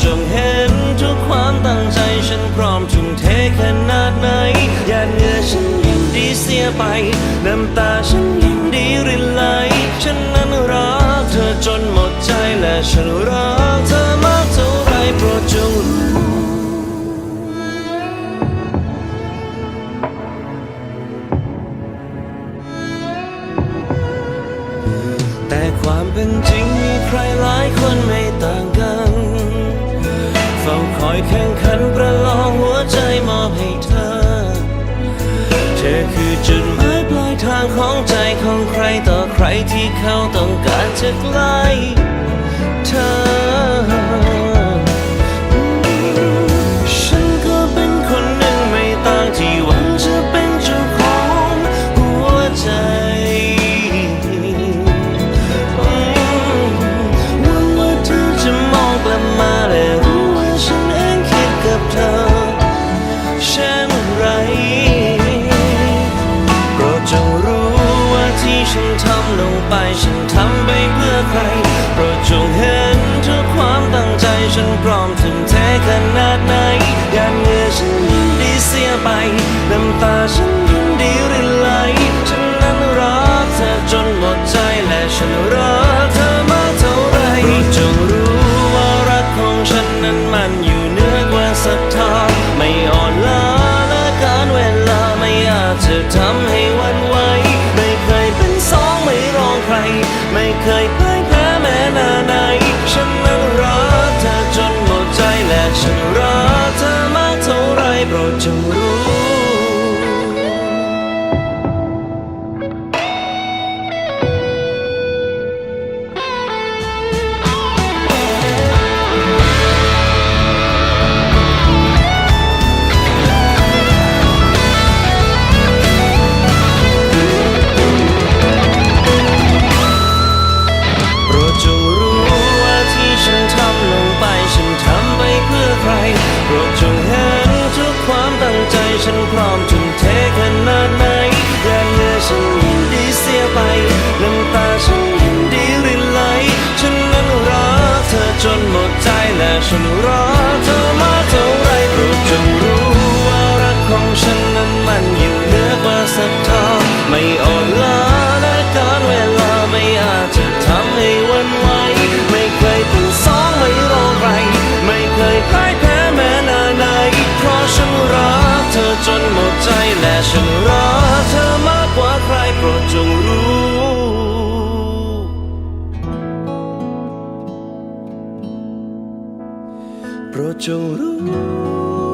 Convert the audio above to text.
จงเห็นทุกความตั้งใจฉันพร้อมทุ่มเทขนาดไหนหยาดเหงื่อฉันยินดีเสียไป น้ำตาฉันยินดีรินไหลฉันนั้นรักเธอจนหมดใจและฉันรักเธอมากเท่าไรโปรดจงรู้แต่ความเป็นจริงมีใครหลายคนไม่ต่าง อยแข่งขันประลองหัวใจมอบให้เธอ เธอคือจุดหมายปลายทางของใจของใครต่อใครที่เขาต้องการจะใกล้เธอำไปเพื่อใครโปรดจงเห็นทุกความตั้งใจฉันพร้อมทุ่มเทขนาดไหนยานเงื่อฉันยินดีเสียไปน้ำตาฉัน ฉันรักเธอมากเท่าไรโปรดจงรู้ แล โปรดจงรู้